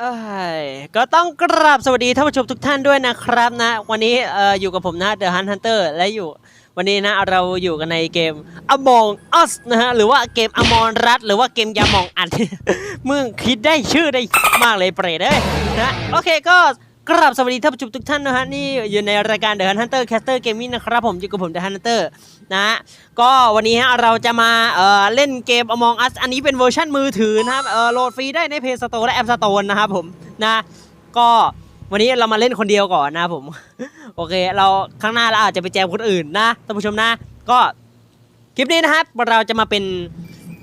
เอ้ยก็ต้องกราบสวัสดีท่านผู้ชมทุกท่านด้วยนะครับนะ วันนี้เอ่ออยู่กับผมนะ The Hunt Hunter และอยู่วันนี้นะเราอยู่กันในเกม Among Us นะฮะ หรือว่าเกม Among Us หรือว่าเกมยามองอัด มึงคิดได้ชื่อได้มากเลยเปรตเอ้ยนะโอเคก็ กราบสวัสดีท่านผู้ชมทุกท่านนะฮะนี่อยู่ในรายการ The Hunt Hunter Caster Gaming นะครับผมอยู่กับผม The Hunt Hunter นะฮะก็วันนี้ฮะเราจะมาเอ่อเล่นเกม Among Us อันนี้เป็นเวอร์ชันมือถือนะครับเอ่อโหลดฟรีได้ใน Play Store และ App Store นะครับผมนะก็วันนี้เรามาเล่นคนเดียวก่อนนะผม โอเค เราข้างหน้าเราอาจจะไปแจมคนอื่นนะท่านผู้ชมนะ ก็คลิปนี้นะครับเราจะมาเป็น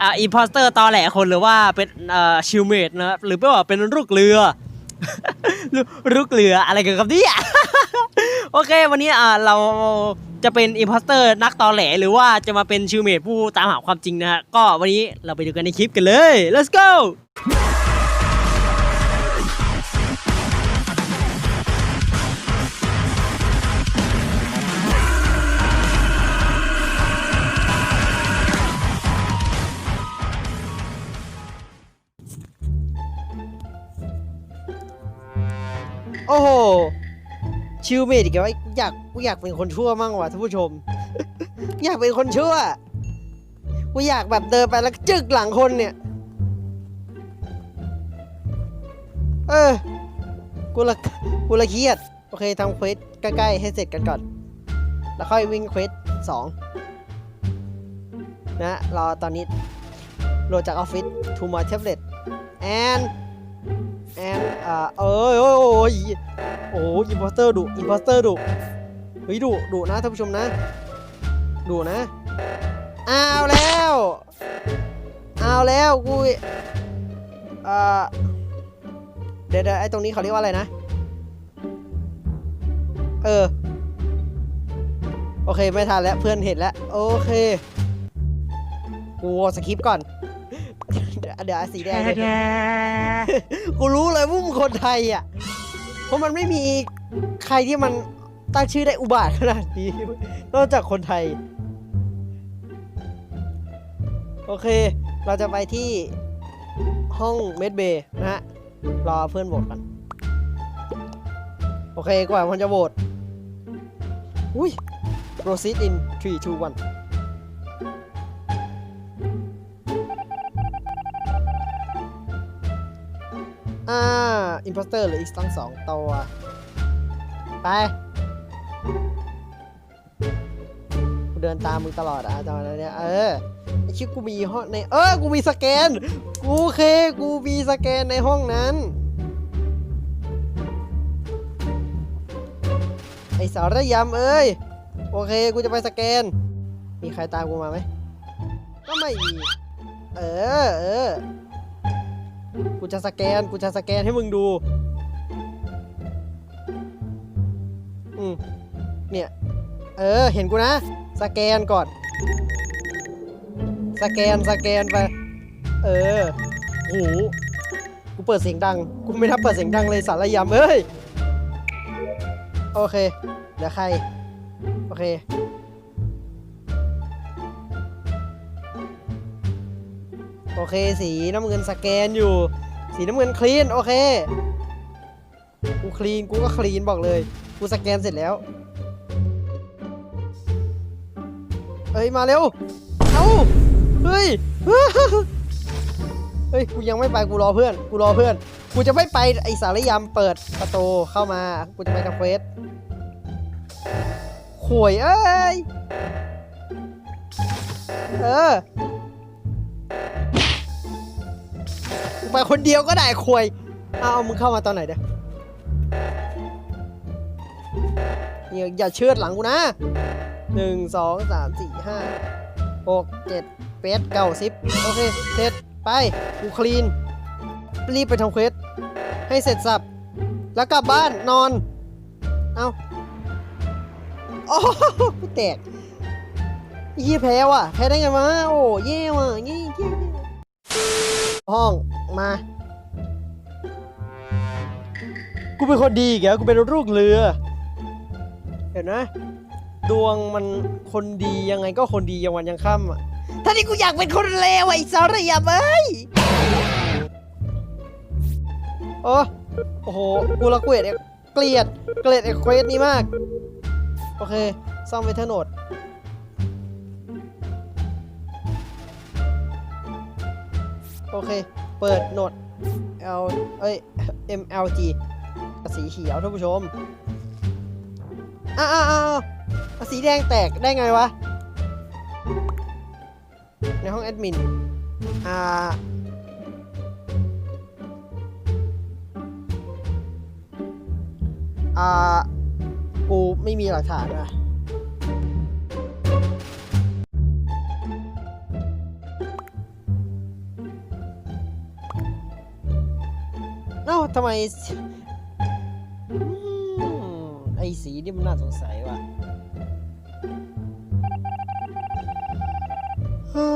อ่าอินพอสเตอร์ตอแหลคนหรือว่าเป็นอ่าชิลเมดนะครับหรือไม่ว่าเป็นลูกเรือ ลูกลูกเรืออะไรกันครับเนี่ยโอเค วันนี้อ่าเราจะเป็นอิมพอสเตอร์นักตอแหลหรือว่าจะมาเป็นชิวเมดผู้ตามหาความจริงนะฮะก็วันนี้เราไปดูกันในคลิปกันเลย let's go โอ้โห ชิลเมดอีกแล้วอยากกูอยากเป็นคนชั่วมั่งว่ะท่านผู้ชม อยากเป็นคนชั่ว กูอยากแบบเดินไปแล้วจึกหลังคนเนี่ย เออ กูละกูละเครียด โอเคทำเควสใกล้ๆให้เสร็จกันก่อน แล้วค่อยวิ่งเควสสองนะรอตอนนี้โหลดจากออฟฟิศ to my tablet and แอน แอ่าเอ้ยโอ้ยโอ้ยโอ้ยอิมพอสเตอร์ดุอิมพอสเตอร์ดุเฮ้ยดุดุนะท่านผู้ชมนะดุนะเอาวแล้วเอาวแล้วกูเอ่อเดี๋ยวเดี๋ยวไอ้ตรงนี้เขาเรียกว่าอะไรนะ เออ โอเค ไม่ทันแล้วเพื่อนเห็นแล้ว โอเค กูสคริปต์ก่อน เดี๋ยวเดี๋ยวไอ้สีแดงเลยกูรู้เลยว่ามึงคนไทยอะ เพราะมันไม่มีใครที่มันตั้งชื่อได้อุบาทขนาดนี้ นอกจากคนไทย โอเค เราจะไปที่ห้องเมดเบย์นะฮะ รอเพื่อนโหวตกัน โอเค กว่ามันจะโหวตอุ้ย proceed in 3 2 1 อ่าอิมพอสเตอร์หลืออีกตั้งสองตัว ไป กูเดินตามมึงตลอดอะตอนนั้นเนี่ย เออไอชิคกูมีห้องใน เออ กูมีสแกน กูเค กูมีสแกนในห้องนั้นไอสารยำเอ้ย โอเค กูจะไปสแกน มีใครตามกูมาไหม ก็ไม่มี เออ เออ กูจะสแกน กูจะสแกนให้มึงดู อืมเนี่ย เออ เห็นกูนะ สแกนก่อน สแกน สแกนไป เออโหกูเปิดเสียงดัง กูไม่ทับเปิดเสียงดังเลยสารยำเอ้ย โอเค เดี๋ยวใคร โอเค เค สีน้ำเงินสแกนอยู่ สีน้ำเงินคลีน โอเค กูคลีน กูก็คลีนบอกเลย กูสแกนเสร็จแล้ว เอ้ย มาเร็ว เอ้า เฮ้ย เฮ้ย กูยังไม่ไป กูรอเพื่อน กูรอเพื่อน กูจะไม่ไปไอสารยำเปิดประตูเข้ามา กูจะไปทำเควสข่วยเอ้ย เออ ไปคนเดียวก็ได้ควยเอาเอามึงเข้ามาตอนไหนเด้ออย่าอย่าเชือดหลังกูนะหนึ่งสองสามสี่ห้าหกเจ็ดแปดเก้าสิบโอเค เสร็จ ไปกูคลีน รีบไปทำเควส ให้เสร็จสับ แล้วกลับบ้านนอน เอาโอ้กูแตกยี่แพ้ว่ะ แพ้ได้ไงวะ โอ้เย่ว่ะเย่เย่ ห้องมา กูเป็นคนดีอีกกูเป็นลูกเรือ เห็นไหมดวงมันคนดียังไงก็คนดียังวันยังค่ำอะท่านี้กูอยากเป็นคนเลวไอ้สารยาเอ้ยโอ้โอ้โห กูละเกลียดเกลียด เกลียดไอ้เควสนี้มาก โอเค ซ่อมเวทเทอร์โนด โอเค เปิดโหนด L เอ้ย MLG สีเขียวท่านผู้ชม อ้าวสีแดงแตกได้ไงวะ ในห้องแอดมิน อ่า อ่า กูไม่มีหลักฐานนะ อ้าทำไมสอืมไอ้สีนี่มันน่าสงสัยว่ะฮ่า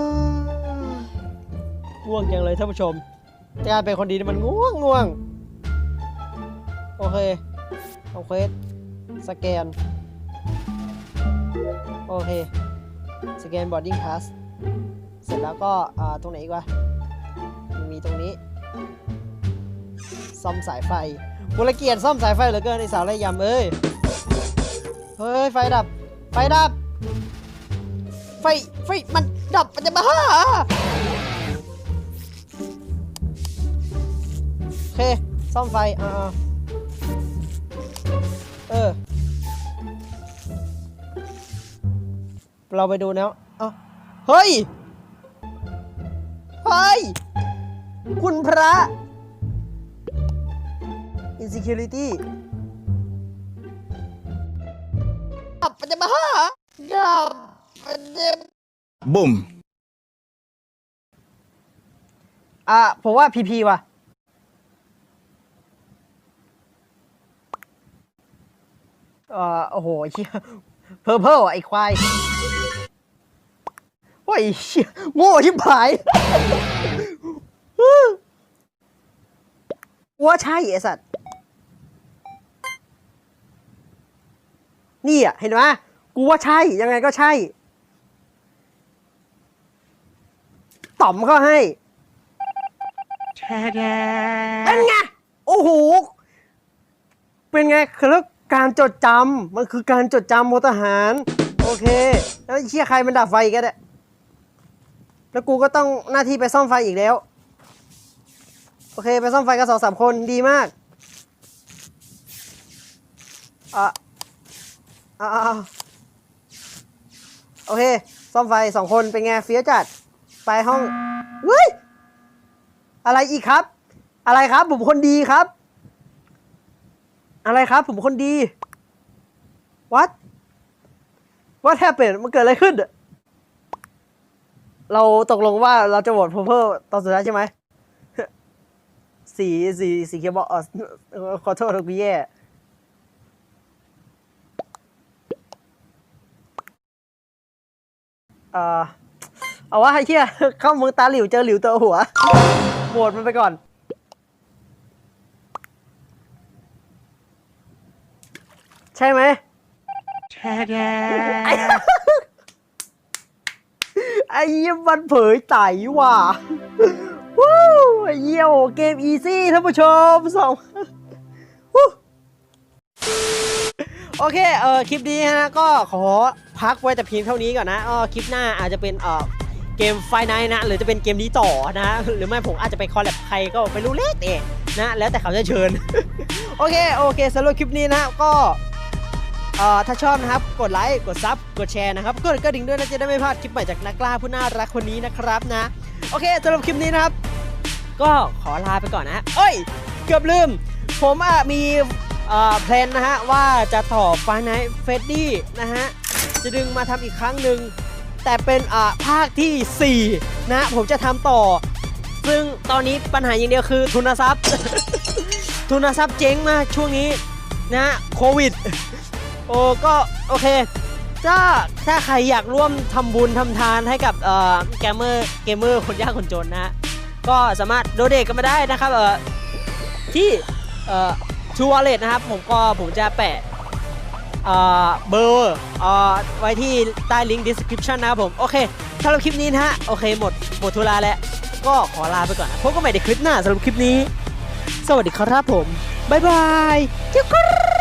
ง่วงจังเลยท่านผู้ชมการเป็นคนดีนี่มันง่วงง่วง โอเคเอาเควสสแกน โอเค สแกนบอร์ดิ้งพาสเสร็จแล้วก็อ่าตรงไหนอีกวะมันมีตรงนี้ ซ่อมสายไฟกูละเกียดซ่อมสายไฟเหลือเกินไอสาวไรยำเอ้ย เฮ้ย ไฟดับ ไฟดับ ไฟ ไฟ มันดับ มันจะมาฮ่าโอเค ซ่อมไฟอ่าเออ เราไปดูแล้วเอ้าเฮ้ย เฮ้ย คุณพระ insecurity ดับมันจะมาฮ่าดับมันจะ Boom. อะผมว่าพีพีว่ะ เอ่อ โอ้โหไอ้เชี่ยเพอร์เพลไอ้ควายโอ้ยไอ้เชี่ยโง่ชิบหายว่าใช่ไอ้สัตว์ นี่อะเห็นไหมกูว่าใช่ยังไงก็ใช่ต่อมเข้าให้เป็นไง โอ้โห เป็นไงคือเรื่องการจดจำมันคือการจดจำโมทหาร โอเค แล้วไอ้เชี่ยใครมันดับไฟอีกันเนี่ยแล้วกูก็ต้องหน้าที่ไปซ่อมไฟอีกแล้ว โอเค ไปซ่อมไฟกันสองสามคนดีมากอะ อะอะอะโอเค ซ่อมไฟสองคนเป็นไงเฟี้ยวจัด ไปห้องเฮ้ย อะไรอีกครับ อะไรครับ ผมคนดีครับ อะไรครับ ผมคนดี what what happened มันเกิดอะไรขึ้นอะเราตกลงว่าเราจะโหวต purple ตอนสุดท้ายใช่ไหม สีสีสีเขียวบอกเออขอโทษทุกพี่แย่ เอ่อเอาว่าไอ้เชี่ยเข้าเมืองตาหลิวเจอหลิวเจอหัวโหวตมันไปก่อน ใช่ไหมไอ้ไอ้เยี่ยมันเผยไตว่ะวู้ไอ้เยี่ยโอเกมอีซี่ท่านผู้ชมสองวู้โอเค เออคลิปนี้ฮะ ก็ขอ พักไว้แต่เพียงเท่านี้ก่อนนะเออคลิปหน้าอาจจะเป็นเออเกมไฟไนนะ หรือจะเป็นเกมนี้ต่อนะ หรือไม่ผมอาจจะไปคอลแลบใครก็ไม่รู้เล็กเองนะ แล้วแต่เขาจะเชิญ โอเค โอเคสำหรับคลิปนี้นะก็เอ่อถ้าชอบนะครับ กดไลค์ กดซับ กดแชร์นะครับ กดกระดิ่งด้วยนะจะได้ไม่พลาดคลิปใหม่จากนักล่าผู้น่ารักคนนี้นะครับนะ โอเคสำหรับคลิปนี้นะครับ ก็ขอลาไปก่อนนะ เอ้ย เกือบลืม ผมอะมีเอ่อแพลนนะฮะว่าจะต่อไฟไนท์เฟดดี้นะฮะ จะดึงมาทำอีกครั้งหนึ่งแต่เป็นอ่าภาคที่ 4 นะผมจะทำต่อ ซึ่งตอนนี้ปัญหาอย่างเดียวคือทุนทรัพย์ ทุนทรัพย์เจ๊งมากช่วงนี้นะโควิด โอ้ก็โอเคถ้าถ้าใครอยากร่วมทำบุญทำทานให้กับเอ่อแกมเมอร์เกมเมอร์คนยากคนจนนะ ก็สามารถโดเดทกันมาได้นะครับเอ่อที่เอ่อทูวอลเล็ตนะครับ ผมก็ผมจะแปะ เบอร์ไว้ที่ใต้ลิงก์ description นะครับผม โอเคสำหรับคลิปนี้นะฮะ โอเคหมด หมดทุลาแล้ว ก็ขอลาไปก่อนนะพบกันใหม่ในคลิปหน้าสำหรับคลิปนี้ สวัสดีครับผม บ๊ายบายเจ้าครับ